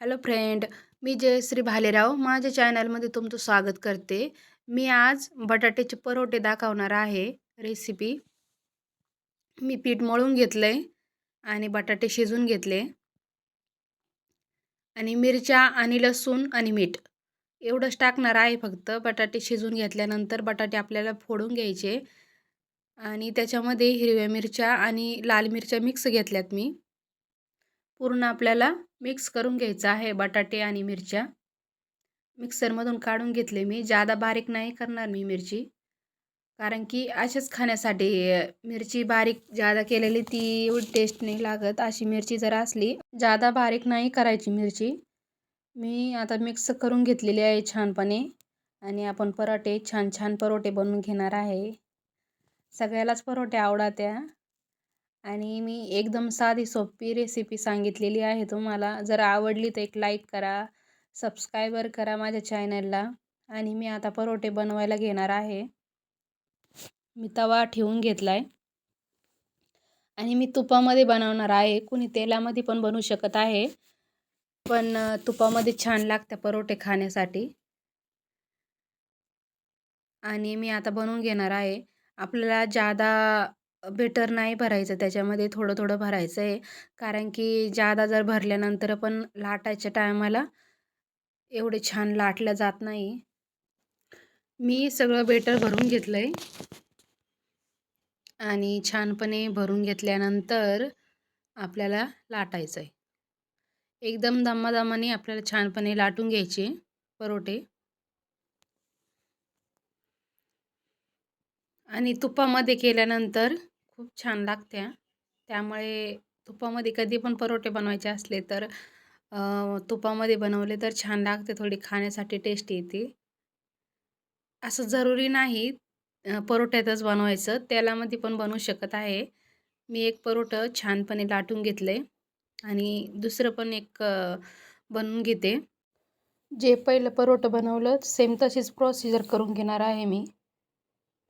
Hello friend मी जयश्री भालेराव. माझ्या चॅनलमध्ये तुमचं स्वागत करते. मी आज बटाट्याचे परोठे दाखवणार आहे. रेसिपी मी पीठ मळून घेतलं आहे आणि बटाटे शिजून घेतले. आणि मिरच्या आणि लसूण आणि मीठ. एवढंच टाकणार आहे फक्त. बटाटे शिजून घेतल्यानंतर बटाटे आपल्याला फोडून घ्यायचे. आणि त्याच्यामध्ये हिरव्या मिरच्या आणि लाल मिरच्या मिक्स घेतल्यात मी. पूर्ण आपल्याला मिक्स करून घ्यायचं आहे बटाटे आणि मिरच्या. मिक्सरमधून काढून घेतले मी. जादा बारीक नाही करणार मी मिरची. कारण की अशाच खाण्यासाठी मिरची बारीक जादा केलेली ती एवढी टेस्ट नाही लागत. अशी मिरची जर असली जादा बारीक नाही करायची मिरची. मी आता मिक्स करून घेतलेली आहे छानपणे. आणि आपण परोठे छान छान परोठे बनवून घेणार आहे. सगळ्यालाच परोठे आवडत्या. आणि मी एकदम साधी सोपी रेसिपी सांगितलेली आहे तुम्हाला. जर आवडली तर एक लाईक करा सबस्क्रायबर करा माझ्या चॅनलला आणि मी आता परोठे बनवायला घेणार आहे. मी तवा ठेवून घेतला आहे आणि मी तुपामध्ये बनवणार आहे. कुणी तेलामध्ये पण बनवू शकत आहे. पण तुपामध्ये छान लागतं परोठे खाण्यासाठी. आणि मी आता बनवून घेणार आहे. आपल्याला जादा बेटर नाही भरायचं. त्याच्यामध्ये थोडं थोडं भरायचं आहे कारण की जादा जर भरल्यानंतर पण लाटायच्या टायमाला एवढे छान लाटलं जात नाही. मी सगळं बेटर भरून घेतलं आहे आणि छानपणे भरून घेतल्यानंतर आपल्याला लाटायचं आहे एकदम दमादमाने आपल्याला छानपणे लाटून घ्यायचे परोठे. आणि तुपामध्ये केल्यानंतर खूप छान लागत्या त्यामुळे तुपामध्ये कधी पण परोठे बनवायचे असले तर तुपामध्ये बनवले तर छान लागते थोडी खाण्यासाठी टेस्ट येते. असं जरुरी नाही परोठ्यातच बनवायचं. तेलामध्ये पण बनवू शकत आहे. मी एक परोठं छानपणे लाटून घेतले आणि दुसरं पण एक बनवून घेते. जे पहिलं परोठं बनवलं सेम तशीच प्रोसिजर करून घेणार आहे मी.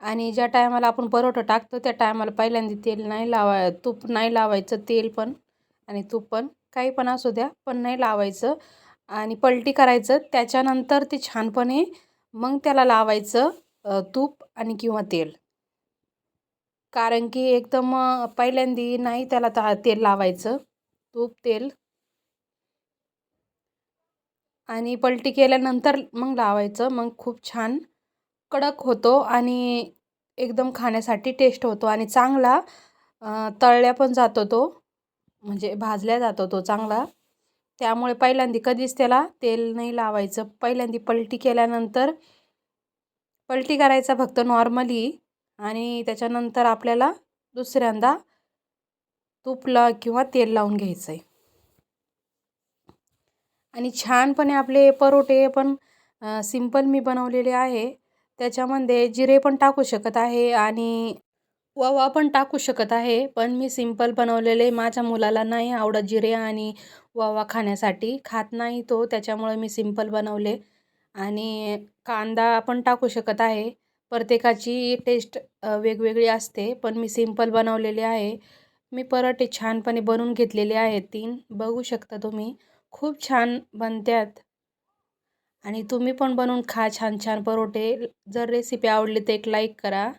आणि ज्या टायमाला आपण परोठं टाकतो त्या टायमाला पहिल्यांदा तेल नाही लावाय तूप नाही लावायचं तेल पण आणि तूप पण काही पण असू द्या पण नाही लावायचं. आणि पलटी करायचं त्याच्यानंतर ते छानपणे मग त्याला लावायचं तूप आणि किंवा तेल. कारण की एकदम पहिल्यांदी नाही त्याला ता तेल लावायचं तूप तेल. आणि पलटी केल्यानंतर मग लावायचं मग खूप छान कडक होतो आणि एकदम खाण्यासाठी टेस्ट होतो आणि चांगला तळल्या पण जातो तो म्हणजे भाजल्या जातो तो चांगला. त्यामुळे पहिल्यांदा कधीच त्याला तेल नाही लावायचं. पहिल्यांदा पलटी केल्यानंतर पलटी करायचा फक्त नॉर्मली आणि त्याच्यानंतर आपल्याला दुसऱ्यांदा तूपला किंवा तेल लावून घ्यायचं आहे आणि छानपणे आपले परोठे पण सिंपल मी बनवलेले आहे. त्याच्यामध्ये जिरे पण टाकू शकत आहे आणि ओवा पण टाकू शकत आहे. पण मी सिंपल बनवलेले माझ्या मुलाला नाही आवडत जिरे आणि ओवा खाण्यासाठी. खात नाही तो त्याच्यामुळे मी सिंपल बनवले. आणि कांदा पण टाकू शकत आहे. प्रत्येकाची टेस्ट वेगवेगळी असते पण मी सिंपल बनवलेले आहे. मी पराठे छानपणे बनवून घेतलेले आहेत तीन. बघू शकता तुम्ही. खूप छान बनतात आणि तुम्ही पण बनवून खा छान छान परोठे. जर रेसिपी आवडली तर एक लाईक करा.